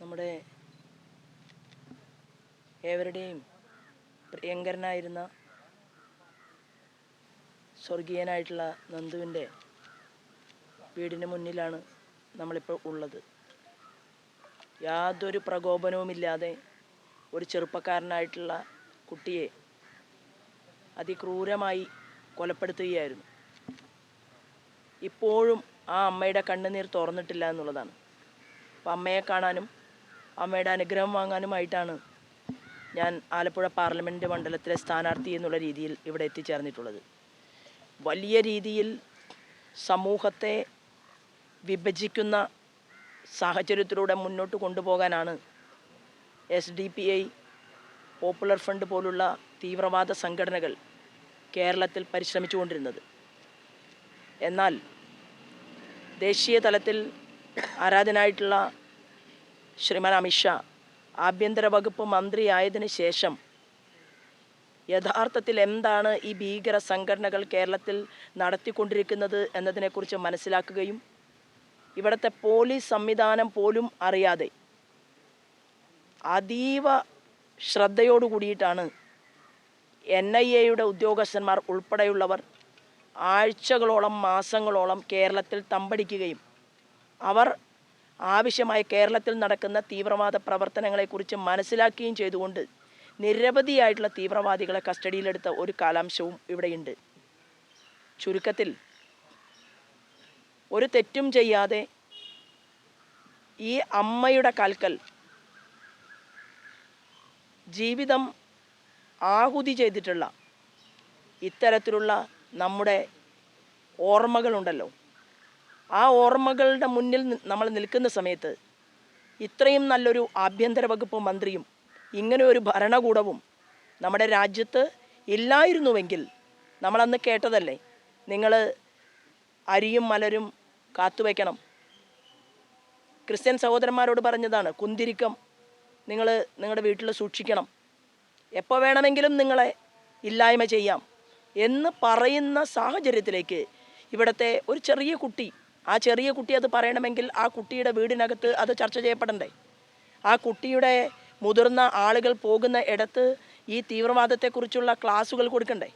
നമ്മുടെ ഏവരുടെയും പ്രിയങ്കരനായിരുന്ന സ്വർഗീയനായിട്ടുള്ള നന്ദുവിന്റെ വീടിന് മുന്നിലാണ് നമ്മളിപ്പോൾ ഉള്ളത്. യാതൊരു പ്രകോപനവുമില്ലാതെ ഒരു ചെറുപ്പക്കാരനായിട്ടുള്ള കുട്ടിയെ അതിക്രൂരമായി കൊലപ്പെടുത്തുകയായിരുന്നു. ഇപ്പോഴും ആ അമ്മയുടെ കണ്ണുനീർ തുറന്നിട്ടില്ല എന്നുള്ളതാണ്. അപ്പം അമ്മയെ കാണാനും അമ്മയുടെ അനുഗ്രഹം വാങ്ങാനുമായിട്ടാണ് ഞാൻ ആലപ്പുഴ പാർലമെന്റ് മണ്ഡലത്തിലെ സ്ഥാനാർത്ഥി എന്നുള്ള രീതിയിൽ ഇവിടെ എത്തിച്ചേർന്നിട്ടുള്ളത്. വലിയ രീതിയിൽ സമൂഹത്തെ വിഭജിക്കുന്ന സാഹചര്യത്തിലൂടെ മുന്നോട്ട് കൊണ്ടുപോകാനാണ് S D P I popular front പോലുള്ള തീവ്രവാദ സംഘടനകൾ കേരളത്തിൽ പരിശ്രമിച്ചുകൊണ്ടിരുന്നത്. എന്നാൽ ദേശീയ തലത്തിൽ ആരാധനായിട്ടുള്ള ശ്രീമാൻ അമിത്ഷാ ആഭ്യന്തര വകുപ്പ് മന്ത്രിയായതിനു ശേഷം യഥാർത്ഥത്തിൽ എന്താണ് ഈ ഭീകര സംഘടനകൾ കേരളത്തിൽ നടത്തിക്കൊണ്ടിരിക്കുന്നത് എന്നതിനെക്കുറിച്ച് മനസ്സിലാക്കുകയും ഇവിടുത്തെ പോലീസ് സംവിധാനം പോലും അറിയാതെ അതീവ ശ്രദ്ധയോടു കൂടിയിട്ടാണ് എൻ ഐ എയുടെ ഉദ്യോഗസ്ഥന്മാർ ഉൾപ്പെടെയുള്ളവർ ആഴ്ചകളോളം മാസങ്ങളോളം കേരളത്തിൽ തമ്പടിക്കുകയും അവർ ആവശ്യമായ കേരളത്തിൽ നടക്കുന്ന തീവ്രവാദ പ്രവർത്തനങ്ങളെക്കുറിച്ച് മനസ്സിലാക്കുകയും ചെയ്തുകൊണ്ട് നിരവധിയായിട്ടുള്ള തീവ്രവാദികളെ കസ്റ്റഡിയിലെടുത്ത ഒരു കാലാംശവും ഇവിടെയുണ്ട്. ചുരുക്കത്തിൽ ഒരു തെറ്റും ചെയ്യാതെ ഈ അമ്മയുടെ കാൽക്കൽ ജീവിതം ആഹുതി ചെയ്തിട്ടുള്ള ഇത്തരത്തിലുള്ള നമ്മുടെ ഓർമ്മകളുണ്ടല്ലോ. ആ ഓർമ്മകളുടെ മുന്നിൽ നമ്മൾ നിൽക്കുന്ന സമയത്ത് ഇത്രയും നല്ലൊരു ആഭ്യന്തര വകുപ്പ് മന്ത്രിയും ഇങ്ങനെ ഒരു ഭരണകൂടവും നമ്മുടെ രാജ്യത്ത് ഇല്ലായിരുന്നുവെങ്കിൽ നമ്മളന്ന് കേട്ടതല്ലേ? നിങ്ങൾ അരിയും മലരും കാത്തുവയ്ക്കണം ക്രിസ്ത്യൻ സഹോദരന്മാരോട് പറഞ്ഞതാണ് കുന്തിരിക്കം നിങ്ങൾ നിങ്ങളുടെ വീട്ടിൽ സൂക്ഷിക്കണം. എപ്പോൾ വേണമെങ്കിലും നിങ്ങളെ ഇല്ലായ്മ ചെയ്യാം എന്ന് പറയുന്ന സാഹചര്യത്തിലേക്ക് ഇവിടുത്തെ ഒരു ചെറിയ കുട്ടി ആ ചെറിയ കുട്ടി അത് പറയണമെങ്കിൽ ആ കുട്ടിയുടെ വീടിനകത്ത് അത് ചർച്ച ചെയ്യപ്പെടണ്ടേ? ആ കുട്ടിയുടെ മുതിർന്ന ആളുകൾ പോകുന്ന ഇടത്ത് ഈ തീവ്രവാദത്തെക്കുറിച്ചുള്ള ക്ലാസ്സുകൾ കൊടുക്കണ്ടേ?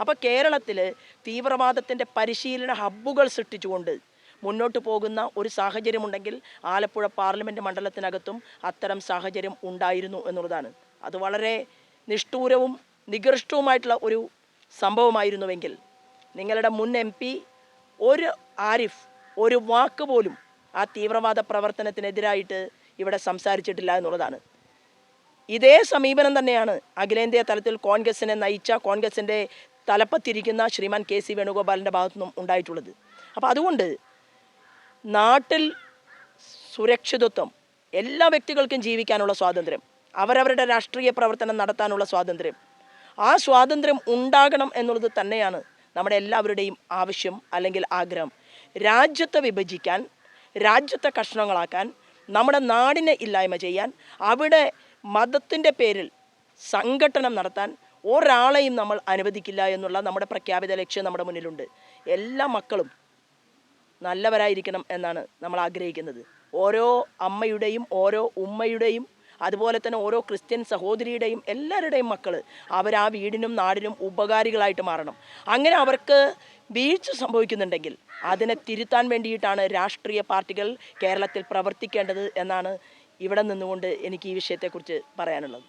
അപ്പോൾ കേരളത്തിൽ തീവ്രവാദത്തിന്റെ പരിശീലന ഹബ്ബുകൾ സൃഷ്ടിച്ചുകൊണ്ട് മുന്നോട്ട് പോകുന്ന ഒരു സാഹചര്യമുണ്ടെങ്കിൽ ആലപ്പുഴ പാർലമെന്റ് മണ്ഡലത്തിനകത്തും അത്തരം സാഹചര്യം ഉണ്ടായിരുന്നു എന്നുള്ളതാണ്. അത് വളരെ നിഷ്ഠൂരവും നികൃഷ്ടവുമായിട്ടുള്ള ഒരു സംഭവമായിരുന്നുവെങ്കിൽ നിങ്ങളുടെ മുൻ എം പി ഒരു ആരിഫ് ഒരു വാക്ക് പോലും ആ തീവ്രവാദ പ്രവർത്തനത്തിനെതിരായിട്ട് ഇവിടെ സംസാരിച്ചിട്ടില്ല എന്നുള്ളതാണ്. ഇതേ സമീപനം തന്നെയാണ് അഖിലേന്ത്യാ തലത്തിൽ കോൺഗ്രസിനെ നയിച്ച കോൺഗ്രസിന്റെ തലപ്പത്തിരിക്കുന്ന ശ്രീമാൻ കെ സി വേണുഗോപാലിന്റെ ഭാഗത്തു നിന്നും ഉണ്ടായിട്ടുള്ളത്. അപ്പോൾ അതുകൊണ്ട് നാട്ടിൽ സുരക്ഷിതത്വം എല്ലാ വ്യക്തികൾക്കും ജീവിക്കാനുള്ള സ്വാതന്ത്ര്യം അവരവരുടെ രാഷ്ട്രീയ പ്രവർത്തനം നടത്താനുള്ള സ്വാതന്ത്ര്യം ആ സ്വാതന്ത്ര്യം ഉണ്ടാകണം എന്നുള്ളത് തന്നെയാണ് നമ്മുടെ എല്ലാവരുടെയും ആവശ്യം അല്ലെങ്കിൽ ആഗ്രഹം. രാജ്യത്തെ വിഭജിക്കാൻ രാജ്യത്തെ കഷ്ണങ്ങളാക്കാൻ നമ്മുടെ നാടിനെ ഇല്ലായ്മ ചെയ്യാൻ അവിടെ മതത്തിന്റെ പേരിൽ സംഘടനം നടത്താൻ ഒരാളെയും നമ്മൾ അനുവദിക്കില്ല എന്നുള്ള നമ്മുടെ പ്രഖ്യാപിത ലക്ഷ്യം നമ്മുടെ മുന്നിലുണ്ട്. എല്ലാ മക്കളും നല്ലവരായിരിക്കണം എന്നാണ് നമ്മൾ ആഗ്രഹിക്കുന്നത്. ഓരോ അമ്മയുടെയും ഓരോ ഉമ്മയുടെയും അതുപോലെ തന്നെ ഓരോ ക്രിസ്ത്യൻ സഹോദരിയുടെയും എല്ലാവരുടെയും മക്കൾ അവർ ആ വീടിനും നാടിനും ഉപകാരികളായിട്ട് മാറണം. അങ്ങനെ അവർക്ക് വീഴ്ച സംഭവിക്കുന്നുണ്ടെങ്കിൽ അതിനെ തിരുത്താൻ വേണ്ടിയിട്ടാണ് രാഷ്ട്രീയ പാർട്ടികൾ കേരളത്തിൽ പ്രവർത്തിക്കേണ്ടത് എന്നാണ് ഇവിടെ നിന്നുകൊണ്ട് എനിക്ക് ഈ വിഷയത്തെക്കുറിച്ച് പറയാനുള്ളത്.